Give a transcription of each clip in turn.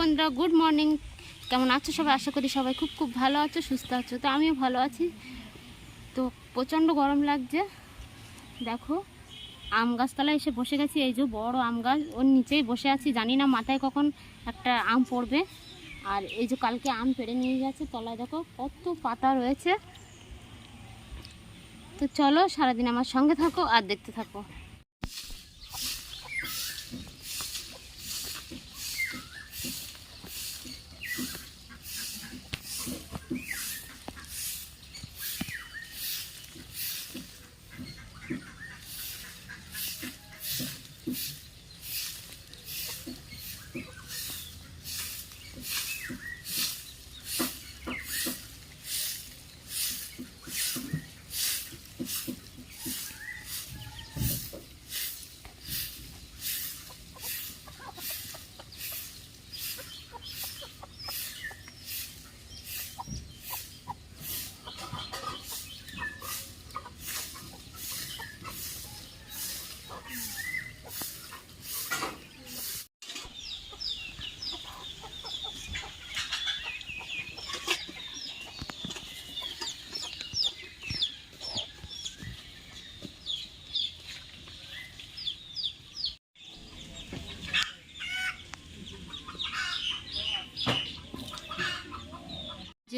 বন্ধুরা good morning কেমন আছো সবাই? আশা করি সবাই খুব খুব ভালো আছো, সুস্থ আছো। তো আমিও ভালো আছি। তো প্রচণ্ড গরম লাগছে। দেখো, আম গাছতলায় এসে বসে গেছি। এই যে বড় আম গাছ, ওর নিচেই বসে আছি। জানি না মাথায় কখন একটা আম পড়বে। আর এই যে কালকে আম পেড়ে নিয়ে গেছে, তলায় দেখো কত পাতা রয়েছে। তো চলো, সারাদিন আমার সঙ্গে থাকো আর দেখতে থাকো।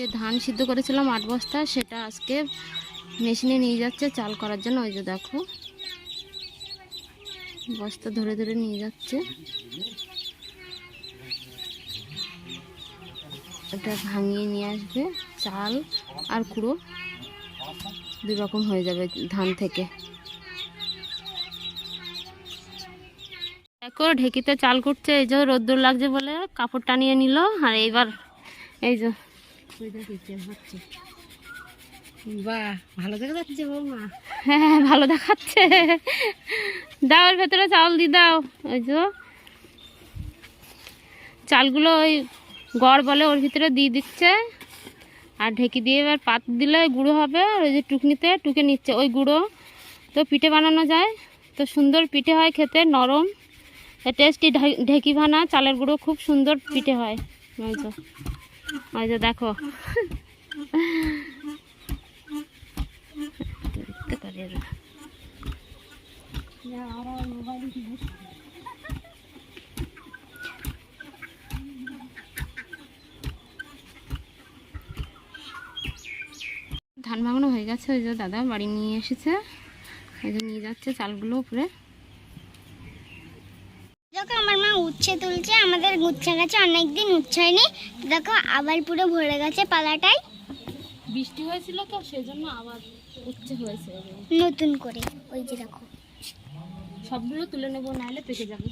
যে ধান সিদ্ধ করেছিলাম আট বস্তা, সেটা আজকে মেশিনে নিয়ে যাচ্ছে, চাল করার জন্য ওই যে দেখো। বস্তা ধরে ধরে নিয়ে যাচ্ছে। এটা ভাঙিয়ে নিয়ে আসবে, চাল আর কুড়ো। দু রকম হয়ে যাবে ধান থেকে। দেখো, ঢেকিতে চাল করছে এই যে রোদ্দুর লাগছে বলে কাপড় টানিয়ে নিল, আর এইবার এই যে ভালো হ্যাঁ ভালো দেখাচ্ছে। দাও ওর ভেতরে চাল দি দাও। ওই যে, চালগুলো ওই গড় বলে ওর ভিতরে দিয়ে দিচ্ছে। আর ঢেকি দিয়ে এবার পাত দিলে গুঁড়ো হবে। আর ওই যে টুকনিতে টুকে নিচ্ছে, ওই গুঁড়ো। তো পিঠে বানানো যায়। তো সুন্দর পিঠে হয় খেতে, নরম। টেস্টি ঢেকি ভানা, চালের গুঁড়ো খুব সুন্দর পিঠে হয়। যে। ওই যে দেখো। ধান ভাঙানো হয়ে গেছে, ওই যে দাদা বাড়ি নিয়ে এসেছে ওই যে নিয়ে যাচ্ছে চালগুলো উপরে দেখো আমার মা উচ্ছে তুলছে আমাদের উচ্ছে গাছে অনেকদিন উচ্ছে হয়নি। দেখো আবার পুরো ভরে গেছে পালাটাই। বৃষ্টি হয়েছিল তো সেজন্য আবার উচ্ছে হয়েছে। নতুন করে ওই যে দেখো। সবগুলো তুলে নেব নাহলে পেকে যাবে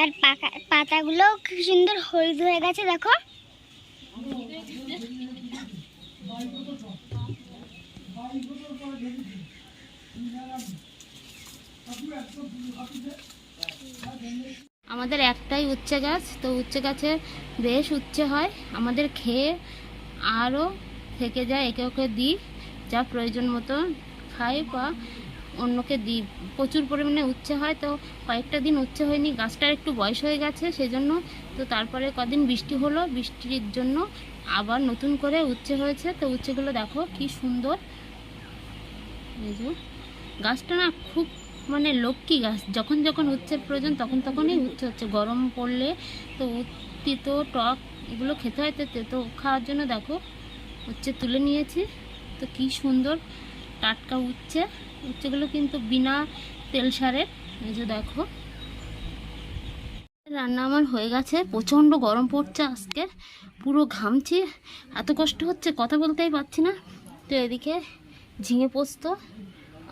আর পাকা পাতাগুলো খুব সুন্দর হলুদ হয়ে গেছে, দেখো। আমাদের একটাই উচ্ছে গাছ, তো উচ্ছে গাছে বেশ উচ্ছে হয়। আমাদের খেয়ে আরও থেকে যায়, একে ওকে দিই যা প্রয়োজন মতো খাই বা অন্যকে দিই প্রচুর পরিমাণে উচ্ছে হয়, তো কয়েকটা দিন উচ্ছে হয়নি, গাছটার একটু বয়স হয়ে গেছে সেজন্য, তো তারপরে কদিন বৃষ্টি হলো, বৃষ্টির জন্য আবার নতুন করে উচ্ছে হয়েছে, তো উচ্ছেগুলো দেখো কি সুন্দর। গাছটা না খুব মানে লক্ষ্মী গাছ, যখন যখন উচ্ছের প্রয়োজন তখন তখনই উচ্ছে হচ্ছে, গরম পড়লে তো তিতো, টক এগুলো খেতে হয়, তো তেতো খাওয়ার জন্য দেখো, উচ্ছে তুলে নিয়েছি, তো কি সুন্দর। টাটকা উচ্ছে। উচ্ছেগুলো কিন্তু বিনা তেল সারের এই যে দেখো। রান্না আমার হয়ে গেছে। প্রচণ্ড গরম পড়ছে আজকে। পুরো ঘামছি। এত কষ্ট হচ্ছে, কথা বলতেই পারছি না। তো এদিকে ঝিঙে পোস্ত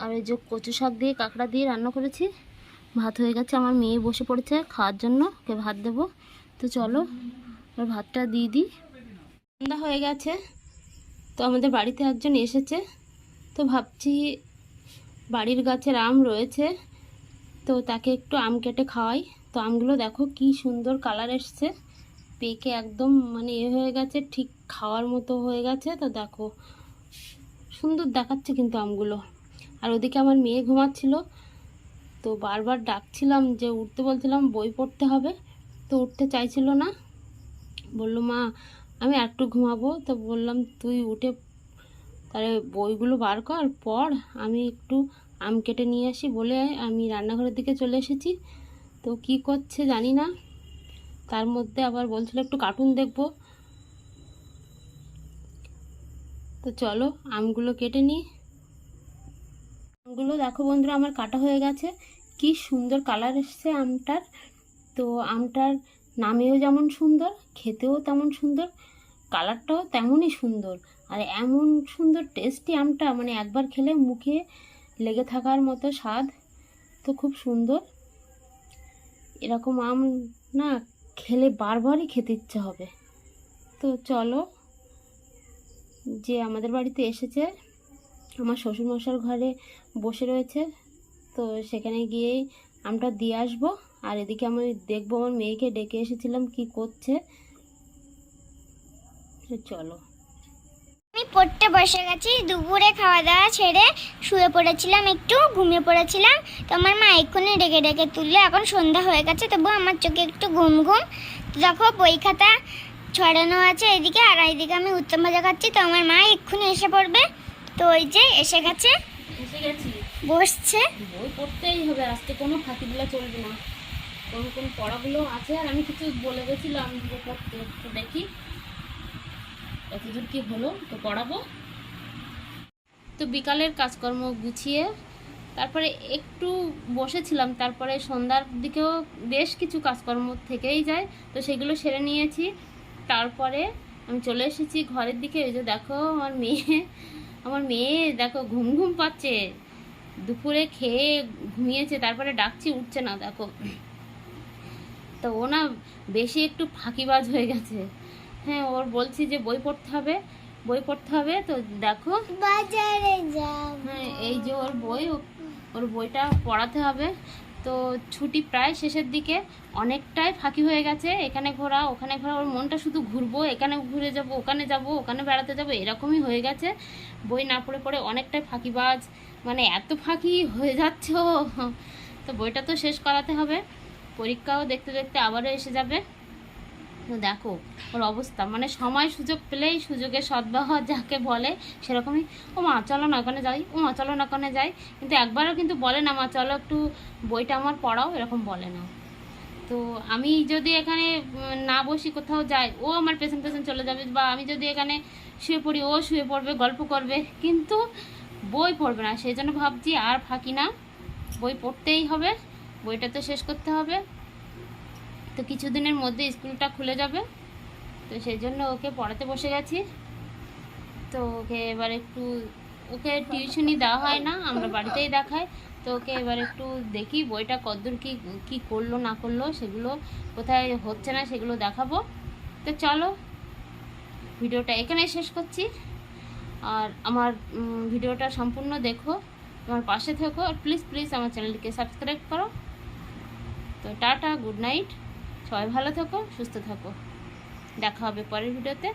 আর এই যে কচু শাক দিয়ে, কাঁকড়া দিয়ে রান্না করেছি। ভাত হয়ে গেছে। আমার মেয়ে বসে পড়েছে খাওয়ার জন্য। ওকে ভাত দেবো। তো চলো ওর ভাতটা দিয়ে দিই। সন্ধ্যা হয়ে গেছে। তো আমাদের বাড়িতে একজন এসেছে। তো ভাবছি বাড়ির গাছের আম রয়েছে, তো তাকে একটু আম কেটে খাওয়াই। তো আমগুলো দেখো কি সুন্দর কালার এসছে। পেকে একদম মানে এ হয়ে গেছে, ঠিক খাওয়ার মতো হয়ে গেছে। তো দেখো, সুন্দর দেখাচ্ছে কিন্তু আমগুলো। আর ওদিকে আমার মেয়ে ঘুমাচ্ছিল, তো বারবার ডাকছিলাম যে উঠতে বলছিলাম, বই পড়তে হবে। তো উঠতে চাইছিল না। বলল, মা, আমি একটু ঘুমাবো। তো বললাম, তুই উঠে তাহলে বইগুলো বার কর পড় আমি একটু আম কেটে নিয়ে আসি বলে আমি রান্নাঘরের দিকে চলে এসেছি। তো কি করছে জানি না। তার মধ্যে আবার বলছিল একটু কার্টুন দেখব। তো চলো আমগুলো কেটে নিই। আমগুলো দেখো বন্ধুরা, আমার কাটা হয়ে গেছে। কি সুন্দর কালার এসছে আমটার। তো আমটার নামেও যেমন সুন্দর, খেতেও তেমন সুন্দর কালারটাও তেমনই সুন্দর। আর এমন সুন্দর টেস্টি আমটা মানে একবার খেলে মুখে লেগে থাকার মতো স্বাদ, তো খুব সুন্দর। এরকম আম না খেলে বারবারই খেতে ইচ্ছে হবে। তো চলো, যে আমাদের বাড়িতে এসেছে, আমার শ্বশুরমশার ঘরে বসে রয়েছে, তো সেখানে গিয়েই আমটা দিয়ে আসব। আর এদিকে আমি দেখব আমার মেয়েকে ডেকে এসেছিলাম কি করছে। চলো। পড়তে বসে গেছি। দুপুরে খাওয়া দাওয়া ছেড়ে শুয়ে পড়েছিলাম একটু ঘুমিয়ে পড়েছিলাম। তো আমার মা এক্ষুনি ডেকে ডেকে তুললে। এখন সন্ধ্যা হয়ে গেছে তবু আমার চোখে একটু ঘুম ঘুম। দেখো বই খাতা ছড়ানো আছে এদিকে আর এইদিকে আমি উত্তম ভাজা খাচ্ছি। তো আমার মা এক্ষুনি এসে পড়বে। তো ওই যে এসে গেছে। এসে গেছি। বসছে। বই পড়তেই হবে আজকে কোনো ফাঁকি দিলে চলবে না। কোন কোন পড়াগুলো আছে আর আমি কিছু বলে গেছিলাম পড়তে তো দেখি। কতদূর কি হলো? তো পড়াবো। তো বিকালের কাজকর্ম গুছিয়ে তারপরে একটু বসেছিলাম, তারপরে সন্ধ্যার দিকেও বেশ কিছু কাজকর্ম থেকেই যায়, তো সেগুলো সেরে নিয়েছি। তারপরে আমি চলে এসেছি ঘরের দিকে ওই যে দেখো আমার মেয়ে আমার মেয়ে দেখো ঘুম ঘুম পাচ্ছে। দুপুরে খেয়ে ঘুমিয়েছে, তারপরে ডাকছি, উঠছে না, দেখো। তো ও না বেশি একটু ফাঁকিবাজ হয়ে গেছে। হ্যাঁ ওর বলছি যে বই পড়তে হবে বই পড়তে হবে তো দেখো। বাজারে যাব। হ্যাঁ এই যে ওর বই ওর বইটা পড়াতে হবে। তো ছুটি প্রায় শেষের দিকে অনেকটাই ফাঁকি হয়ে গেছে এখানে ঘোরা ওখানে ঘোরা ওর মনটা শুধু ঘুরবো এখানে ঘুরে যাব ওখানে যাব ওখানে বেড়াতে যাব এরকমই হয়ে গেছে। বই না পড়ে পড়ে অনেকটাই ফাঁকিবাজ মানে এত ফাঁকি হয়ে যাচ্ছে। তো বইটা তো শেষ করাতে হবে পরীক্ষাও দেখতে দেখতে আবারও এসে যাবে। দেখো, ওর অবস্থা। মানে সময় সুযোগ পেলেই সুযোগের সদ্ব্যবহার যাকে বলে সেরকমই। ও মা, চলো না ওখানে যাই। ও মা, চলো না ওখানে যাই। কিন্তু একবারও কিন্তু বলে না মা, চলো একটু বইটা আমার পড়াও, এরকম বলে না। তো আমি যদি এখানে না বসি কোথাও যাই, ও আমার পেছন পেছন চলে যাবে। বা আমি যদি এখানে শুয়ে পড়ি, ও শুয়ে পড়বে, গল্প করবে। কিন্তু বই পড়বে না। সেই জন্য ভাবছি আর ফাঁকি না। বই পড়তেই হবে। বইটা তো শেষ করতে হবে। তো কিছুদিনের মধ্যে স্কুলটা খুলে যাবে। তো সেই জন্য ওকে পড়াতে বসে গেছি। তো ওকে এবার একটু, ওকে টিউশনি দেওয়া হয় না, আমরা বাড়িতেই দেখাই। তো ওকে এবার একটু দেখি বইটা কতদূর কি কি করল, না করল, সেগুলো কোথায় হচ্ছে না সেগুলো দেখাবো। তো চলো, ভিডিওটা এখানেই শেষ করছি। আর আমার ভিডিওটা সম্পূর্ণ দেখো আমার পাশে থেকো। আর প্লিজ প্লিজ আমার চ্যানেলটিকে সাবস্ক্রাইব করো। তো টাটা, গুড নাইট। সবাই ভালো থাকো সুস্থ থাকো। দেখা হবে পরের ভিডিওতে।